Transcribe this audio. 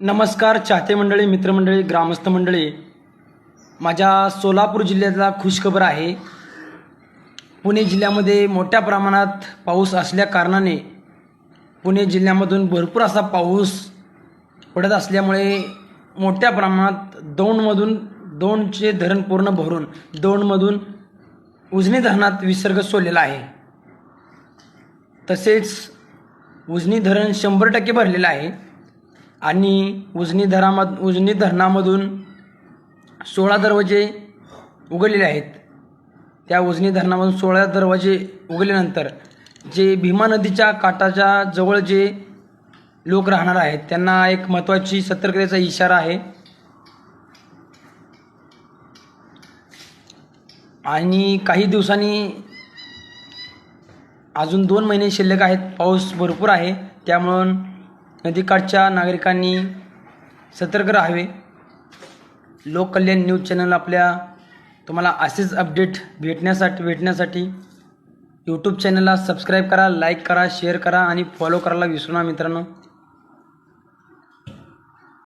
नमस्कार चाहते मंडळी मित्रमंडळी ग्रामस्थ मंडळी. माझ्या सोलापूर जिल्ह्यातला खुशखबर आहे. पुणे जिल्ह्यामध्ये मोठ्या प्रमाणात पाऊस असल्या कारणाने पुणे जिल्ह्यामधून भरपूर असा पाऊस पडत असल्यामुळे मोठ्या प्रमाणात दौंडमधून दौंडचे धरण पूर्ण भरून दौंडमधून उजनी धरणात विसर्ग सोडलेला आहे. तसेच उजनी धरण शंभर टक्के भरलेलं आहे. आणि उजनी धरामध उजनी धरणामधून सोळा दरवाजे उघडलेले आहेत. त्या उजनी धरणामधून सोळा दरवाजे उघडल्यानंतर जे भीमा नदीच्या काठाच्या जवळ जे लोक राहणार आहेत त्यांना एक महत्त्वाची सतर्कतेचा इशारा आहे. आणि काही दिवसांनी अजून दोन महिने शिल्लक आहेत. पाऊस भरपूर आहे. त्यामुळं नदीकाठच्या नागरिकांनी सतर्क राहावे. लोककल्याण न्यूज चॅनल आपल्या तुम्हाला असेच अपडेट भेटण्यासाठी भेटण्यासाठी यूट्यूब चॅनलला सबस्क्राईब करा लाईक करा शेअर करा आणि फॉलो करायला विसरू नका मित्रांनो.